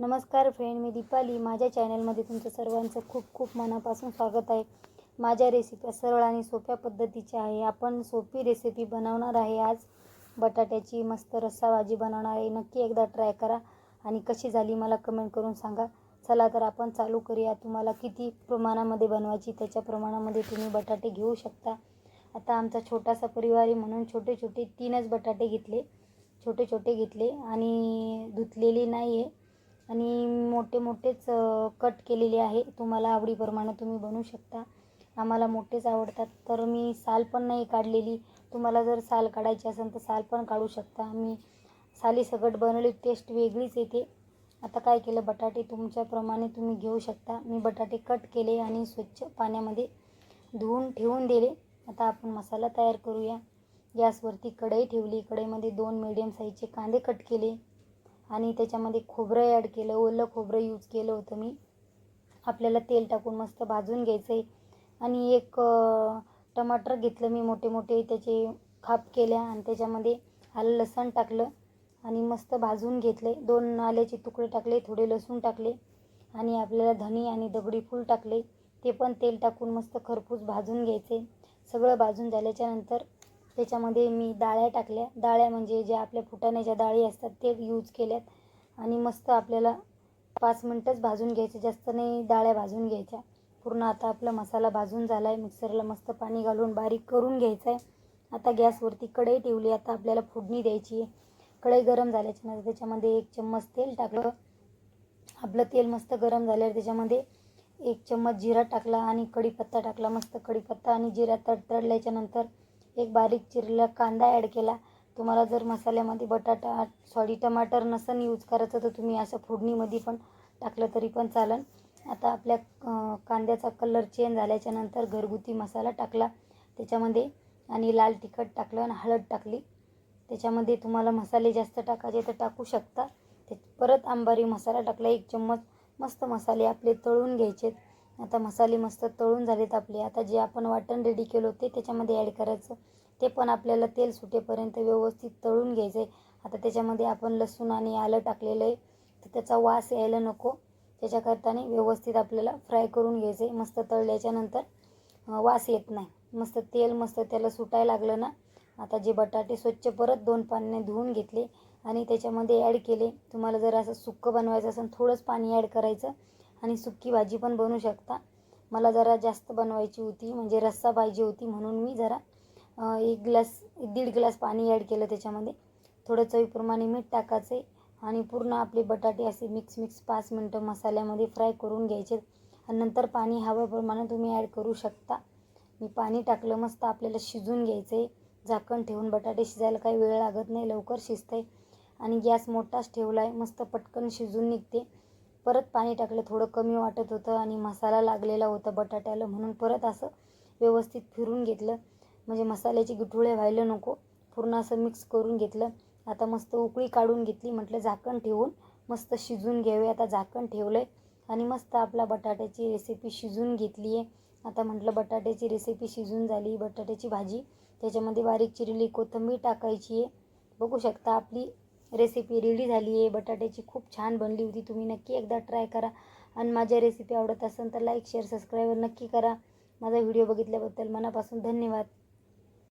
नमस्कार फ्रेंड मी दीपाली. माझ्या चॅनलमध्ये तुमचं सर्वांचं खूप खूप मनापासून स्वागत आहे. माझ्या रेसिप्या सरळ आणि सोप्या पद्धतीच्या आहे. आपण सोपी रेसिपी बनवणार आहे आज. बटाट्याची मस्त रस्सा भाजी बनवणार आहे. नक्की एकदा ट्राय करा. आणि कशी झाली मला कमेंट करून सांगा. चला तर आपण चालू करूया. तुम्हाला किती प्रमाणामध्ये बनवायची त्याच्या प्रमाणामध्ये तुम्ही बटाटे घेऊ शकता. आता आमचा छोटासा परिवार आहे म्हणून छोटे छोटे तीनच बटाटे घेतले. छोटे छोटे घेतले आणि धुतलेले नाही आहे आणि मोठे मोठेच कट केलेले आहे. तुम्हाला आवडीप्रमाणे तुम्ही बनवू शकता. आम्हाला मोठेच आवडतात. तर मी साल पण नाही काढलेली. तुम्हाला जर साल काढायची असेल तर साल पण काढू शकता. मी साली सगट बनवली. टेस्ट वेगळीच येते. आता काय केलं? बटाटे तुमच्याप्रमाणे तुम्ही घेऊ शकता. मी बटाटे कट केले आणि स्वच्छ पाण्यामध्ये धुवून ठेवून दिले. आता आपण मसाला तयार करूया. गॅसवरती कढई ठेवली. कढईमध्ये दोन मिडियम साईजचे कांदे कट केले. आणि त्याच्यामध्ये खोबरं ॲड केलं ओलं खोबरं यूज केलं होतं मी. आपल्याला तेल टाकून मस्त भाजून घ्यायचं आहे आणि एक टमाटर घेतलं मी मोठे मोठे त्याचे खाप केल्या आणि त्याच्यामध्ये आलं लसण टाकलं आणि मस्त भाजून घेतले. दोन आल्याचे तुकडे टाकले थोडे लसूण टाकले आणि आपल्याला धनी आणि दगडी फूल टाकले. ते पण तेल टाकून मस्त खरपूस भाजून घ्यायचे. सगळं भाजून झाल्याच्यानंतर त्याच्यामध्ये मी डाळ्या टाकल्या. डाळ्या म्हणजे ज्या आपल्या फुटाण्याच्या डाळी असतात ते यूज केल्यात. आणि मस्त आपल्याला पाच मिनटंच भाजून घ्यायचे. जास्त नाही डाळ्या भाजून घ्यायच्या. पूर्ण आता आपला मसाला भाजून झाला आहे मिक्सरला मस्त पाणी घालून बारीक करून घ्यायचं आहे आता गॅसवरती कढई ठेवली. आता आपल्याला फोडणी द्यायची आहे. कढई गरम झाल्याच्यानंतर त्याच्यामध्ये एक चम्मच तेल टाकलं. आपलं तेल मस्त गरम झाल्यावर त्याच्यामध्ये एक चम्मच जिरा टाकला आणि कढीपत्ता टाकला. मस्त कढीपत्ता आणि जिरा तडतडल्याच्यानंतर एक बारीक चिरलेला कांदा ॲड केला. तुम्हाला जर मसाल्यामध्ये बटाटा सॉरी टमाटर नसन यूज करायचं तर तुम्ही असं फोडणीमध्ये पण टाकलं तरी पण चालेल आता आपल्या कांद्याचा कलर चेंज झाल्याच्यानंतर घरगुती मसाला टाकला. त्याच्यामध्ये आणि लाल तिखट टाकलं आणि हळद टाकली. त्याच्यामध्ये तुम्हाला मसाले जास्त टाकायचे तर टाकू शकता. ते परत आंबारी मसाला टाकला. एक चम्मच मस्त मसाले आपले तळून घ्यायचेत. आता मसाले मस्त तळून झालेत आपले. आता जे आपण वाटण रेडी केलं होते त्याच्यामध्ये ॲड करायचं. ते पण आपल्याला तेल सुटेपर्यंत व्यवस्थित तळून घ्यायचं आहे आता त्याच्यामध्ये आपण लसूण आणि आलं टाकलेलं आहे. तर त्याचा वास यायला नको. त्याच्याकरताने व्यवस्थित आपल्याला फ्राय करून घ्यायचं आहे मस्त तळल्याच्यानंतर वास येत नाही. मस्त तेल मस्त त्याला सुटायला लागलं ना? आता जे बटाटे स्वच्छ परत दोन पाण्याने धुवून घेतले आणि त्याच्यामध्ये ॲड केले. तुम्हाला जर असं सुक्कं बनवायचं असेल थोडंच पाणी ॲड करायचं. आणि सुक्की भाजी पण बनवू शकता. मला जरा जास्त बनवायची होती म्हणजे रस्सा पाहिजे होती म्हणून मी जरा एक ग्लास दीड ग्लास पाणी ॲड केलं त्याच्यामध्ये. थोडं चवीप्रमाणे मीठ टाकायचं आणि पूर्ण आपले बटाटे असे मिक्स मिक्स पाच मिनटं मसाल्यामध्ये फ्राय करून घ्यायचे. आणि नंतर पाणी हव्याप्रमाणे तुम्ही ॲड करू शकता. मी पाणी टाकलं मस्त आपल्याला शिजून घ्यायचं. आहे झाकण ठेवून बटाटे शिजायला काही वेळ लागत नाही लवकर शिजतं आहे आणि गॅस मोठाच ठेवला आहे मस्त पटकन शिजून निघते. परत पाणी टाकलं थोडं कमी वाटत होतं आणि मसाला लागलेला होता बटाट्याला म्हणून परत असं व्यवस्थित फिरून घेतलं. म्हणजे मसाल्याची गुठुळे व्हायला नको पूर्ण असं मिक्स करून घेतलं. आता मस्त उकळी काढून घेतली म्हटलं झाकण ठेवून मस्त शिजून घ्यावे आता झाकण ठेवलं आहे आणि मस्त आपला बटाट्याची रेसिपी शिजून घेतली आहे आता म्हटलं बटाट्याची रेसिपी शिजून झाली बटाट्याची भाजी त्याच्यामध्ये बारीक चिरलेली कोथंबीर टाकायची आहे बघू शकता आपली रेसिपी रेडी झाली आहे. बटाट्याची खूप छान बनली होती. तुम्ही नक्की एकदा ट्राय करा. आणि माझ्या रेसिपी आवडत असेल तर लाईक शेअर सबस्क्राईब नक्की करा. माझा व्हिडिओ बघितल्याबद्दल मनापासून धन्यवाद.